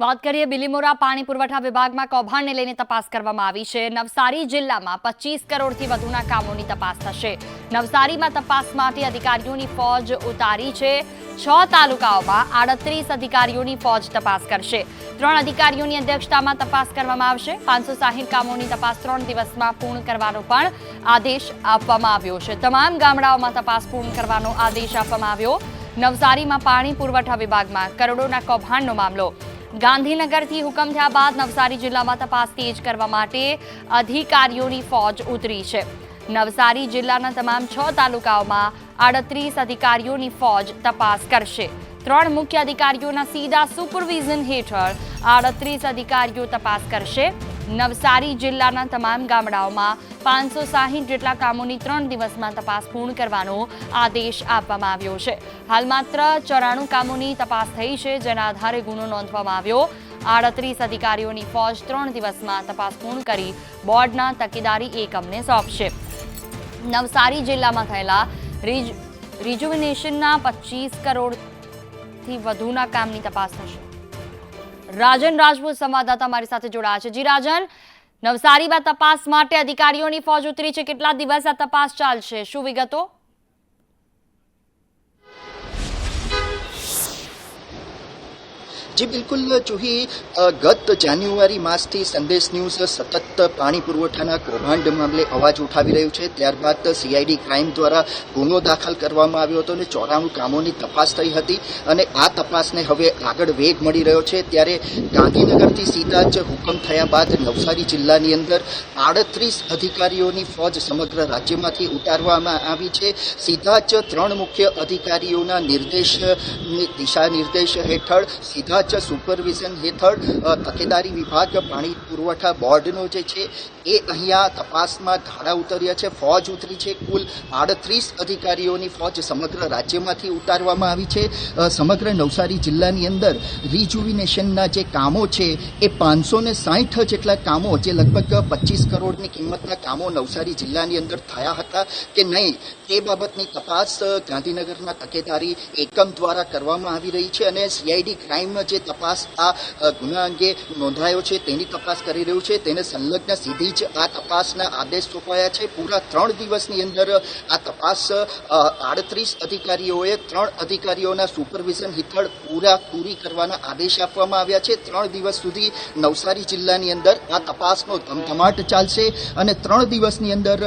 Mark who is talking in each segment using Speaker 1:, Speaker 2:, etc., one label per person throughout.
Speaker 1: વાત કરીએ બિલીમોરા પાણી પુરવઠા વિભાગમાં કૌભાંડને લઈને તપાસ કરવામાં આવી છે. નવસારી જિલ્લામાં પચીસ કરોડથી વધુના કામોની તપાસ થશે. નવસારીમાં તપાસ માટે અધિકારીઓની ફોજ ઉતારી છે. છ તાલુકાઓમાં આડત્રીસ અધિકારીઓની ફોજ તપાસ કરશે. ત્રણ અધિકારીઓની અધ્યક્ષતામાં તપાસ કરવામાં આવશે. પાંચસો સાહીઠ કામોની તપાસ ત્રણ દિવસમાં પૂર્ણ કરવાનો પણ આદેશ આપવામાં આવ્યો છે. તમામ ગામડાઓમાં તપાસ પૂર્ણ કરવાનો આદેશ આપવામાં આવ્યો. નવસારીમાં પાણી પુરવઠા વિભાગમાં કરોડોના કૌભાંડનો મામલો ગાંધીનગરથી હુકમ થયા બાદ નવસારી જિલ્લામાં તપાસ તેજ કરવા માટે અધિકારીઓની ફોજ ઉતરી છે. નવસારી જિલ્લાના તમામ છ તાલુકાઓમાં આડત્રીસ અધિકારીઓની ફોજ તપાસ કરશે. ત્રણ મુખ્ય અધિકારીઓના સીધા સુપરવિઝન હેઠળ આડત્રીસ અધિકારીઓ તપાસ કરશે. નવસારી જિલ્લાના તમામ ગામડાઓમાં પાંચસો સાહીઠ જેટલા કામોની ત્રણ દિવસમાં તપાસ પૂર્ણ કરવાનો આદેશ આપવામાં આવ્યો છે. હાલ માત્ર ચોરાણું કામોની તપાસ થઈ છે, જેના આધારે ગુનો નોંધવામાં આવ્યો. આડત્રીસ અધિકારીઓની ફોજ ત્રણ દિવસમાં તપાસ પૂર્ણ કરી બોર્ડના તકેદારી એકમને સોંપશે. નવસારી જિલ્લામાં થયેલા રિજ, રિજુવિનેશનના પચીસ કરોડથી વધુના કામની તપાસ થશે. રાજન રાજપૂત સંવાદદાતા મારી સાથે જોડાયા છે. જી રાજન, નવસારીમાં તપાસ માટે અધિકારીઓની ફોજ ઉતરી છે. કેટલા દિવસ આ તપાસ ચાલશે? શું વિગતો?
Speaker 2: જી, બિલકુલ, ચૂહી ગત જાન્યુઆરી માસથી સંદેશ ન્યૂઝ સતત પાણી પુરવઠાના કૌભાંડ મામલે અવાજ ઉઠાવી રહ્યું છે. ત્યારબાદ સીઆઈડી ક્રાઇમ દ્વારા ગુનો દાખલ કરવામાં આવ્યો હતો અને ચોરાણું કામોની તપાસ થઈ હતી અને આ તપાસને હવે આગળ વેગ મળી રહ્યો છે. ત્યારે ગાંધીનગરથી સીધા જ હુકમ થયા બાદ નવસારી જિલ્લાની અંદર આડત્રીસ અધિકારીઓની ફોજ સમગ્ર રાજ્યમાંથી ઉતારવામાં આવી છે. સીધા જ ત્રણ મુખ્ય અધિકારીઓના નિર્દેશ દિશા નિર્દેશ હેઠળ સીધા જ સુપરવિઝન હેઠળ તકેદારી વિભાગ પાણી પુરવઠા બોર્ડનો જે છે, એ અહીંયા તપાસમાં ધાડા ઉતર્યા છે. ફોજ ઉતરી છે. કુલ આડત્રીસ અધિકારીઓની ફોજ સમગ્ર રાજ્યમાંથી ઉતારવામાં આવી છે. સમગ્ર નવસારી જિલ્લાની અંદર રિજુવિનેશનના જે કામો છે, એ પાંચસો ને સાહીઠ જેટલા કામો, જે લગભગ પચીસ કરોડની કિંમતના કામો નવસારી જિલ્લાની અંદર થયા હતા કે નહીં, તે બાબતની તપાસ ગાંધીનગરના તકેદારી એકમ દ્વારા કરવામાં આવી રહી છે અને સીઆઈડી ક્રાઇમ જે તપાસ આ ગુના અંગે નોંધાયો છે તેની તપાસ કરી રહ્યું છે. તેને સંલગ્ન સીધી જ આ તપાસના આદેશ સોંપાયા છે. પૂરા ત્રણ દિવસની અંદર આ તપાસ આડત્રીસ અધિકારીઓએ ત્રણ અધિકારીઓના સુપરવિઝન હેઠળ પૂરા, પૂરી કરવાના આદેશ આપવામાં આવ્યા છે. ત્રણ દિવસ સુધી નવસારી જિલ્લાની અંદર આ તપાસનો ધમધમાટ ચાલશે અને ત્રણ દિવસની અંદર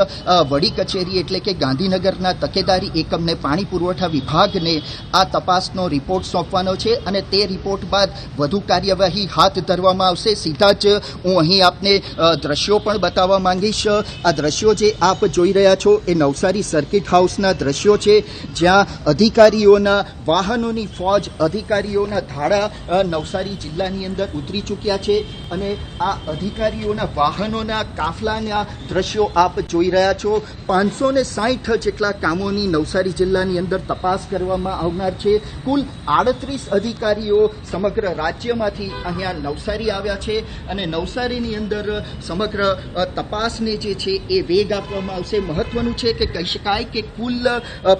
Speaker 2: વડી કચેરી એટલે કે ગાંધીનગરના તકેદારી એકમને પાણી પુરવઠા વિભાગને આ તપાસનો રિપોર્ટ સોંપવાનો છે અને તે રિપોર્ટ બાદ વધુ કાર્યવાહી હાથ ધરવામાં આવશે. સીધા જ હું અહીં આપને દ્રશ્યો પણ બતાવવા માંગીશ. આ દ્રશ્યો જે આપ જોઈ રહ્યા છો એ નવસારી સર્કિટ હાઉસના દ્રશ્યો છે, જ્યાં અધિકારીઓના વાહનોની ફોજ, અધિકારીઓના ધાડા નવસારી જિલ્લાની અંદર ઉતરી ચૂક્યા છે અને આ અધિકારીઓના વાહનોના કાફલાના દ્રશ્યો આપ જોઈ રહ્યા છો. પાંચસો ને સાહીઠ જેટલા કામોની નવસારી જિલ્લાની અંદર તપાસ કરવામાં આવનાર છે. કુલ આડત્રીસ અધિકારીઓ સમગ્ર રાજ્યમાંથી અહીંયા નવસારી આવ્યા છે અને નવસારીની અંદર સમગ્ર તપાસને જે છે એ વેગ આપવામાં આવશે. મહત્વનું છે કે કહી શકાય કે કુલ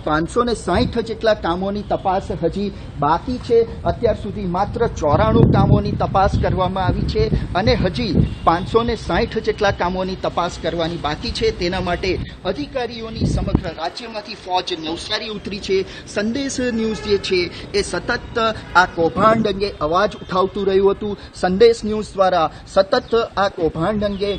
Speaker 2: પાંચસો ને સાહીઠ જેટલા કામોની તપાસ હજી બાકી છે. અત્યાર સુધી માત્ર ચોરાણું કામોની તપાસ કરવામાં આવી છે અને હજી પાંચસો ને સાહીઠ જેટલા કામોની તપાસ કરવાની બાકી છે. તેના માટે અધિકારીઓની સમગ્ર રાજ્યમાંથી ફોજ નવસારી ઉતરી છે. સંદેશ ન્યૂઝ જે છે એ સતત આ કૌભાંડ અંગે અવાજ ઉઠાવતું રહ્યું હતું. સંદેશ ન્યૂઝ દ્વારા સતત આ કૌભાંડ અંગે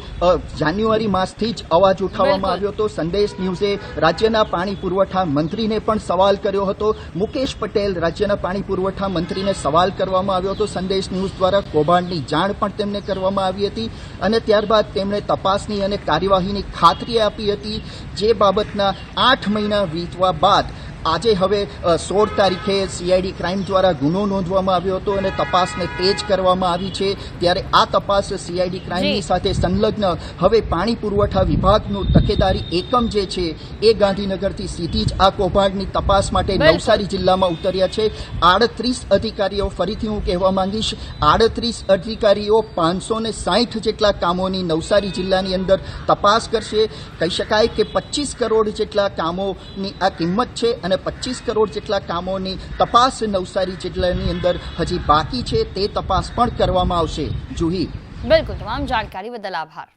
Speaker 2: જાન્યુઆરી માસથી જ અવાજ ઉઠાવવામાં આવ્યો હતો. સંદેશ ન્યૂઝે રાજ્યના પાણી પુરવઠા મંત્રીને પણ સવાલ કર્યો હતો. મુકેશ પટેલ રાજ્યના પાણી પુરવઠા મંત્રીને સવાલ કરવામાં આવ્યો હતો. સંદેશ ન્યૂઝ દ્વારા કૌભાંડની જાણ પણ તેમને કરવામાં આવી હતી અને ત્યારબાદ તેમણે તપાસની અને કાર્યવાહીની ખાતરી આપી હતી. જે બાબતના આઠ મહિના વીતવા બાદ આજે હવે સોળ તારીખે સીઆઈડી ક્રાઇમ દ્વારા ગુનો નોંધવામાં આવ્યો હતો અને તપાસને તેજ કરવામાં આવી છે. ત્યારે આ તપાસ સીઆઈડી ક્રાઇમની સાથે સંલગ્ન. હવે પાણી પુરવઠા વિભાગનું તકેદારી એકમ જે છે એ ગાંધીનગરથી સીધી જ આ કૌભાંડની તપાસ માટે નવસારી જિલ્લામાં ઉતર્યા છે. આડત્રીસ અધિકારીઓ ફરીથી હું કહેવા માંગીશ આડત્રીસ અધિકારીઓ પાંચસો ને સાહીઠ જેટલા કામોની નવસારી જિલ્લાની અંદર તપાસ કરશે. કહી શકાય કે પચીસ કરોડ જેટલા કામોની આ કિંમત છે અને અને પચીસ કરોડ જેટલા કામોની તપાસ નવસારી જિલ્લાની અંદર હજી બાકી છે, તે તપાસ પણ કરવામાં આવશે. જુહી.
Speaker 1: બિલકુલ, તમામ જાણકારી બદલ આભાર.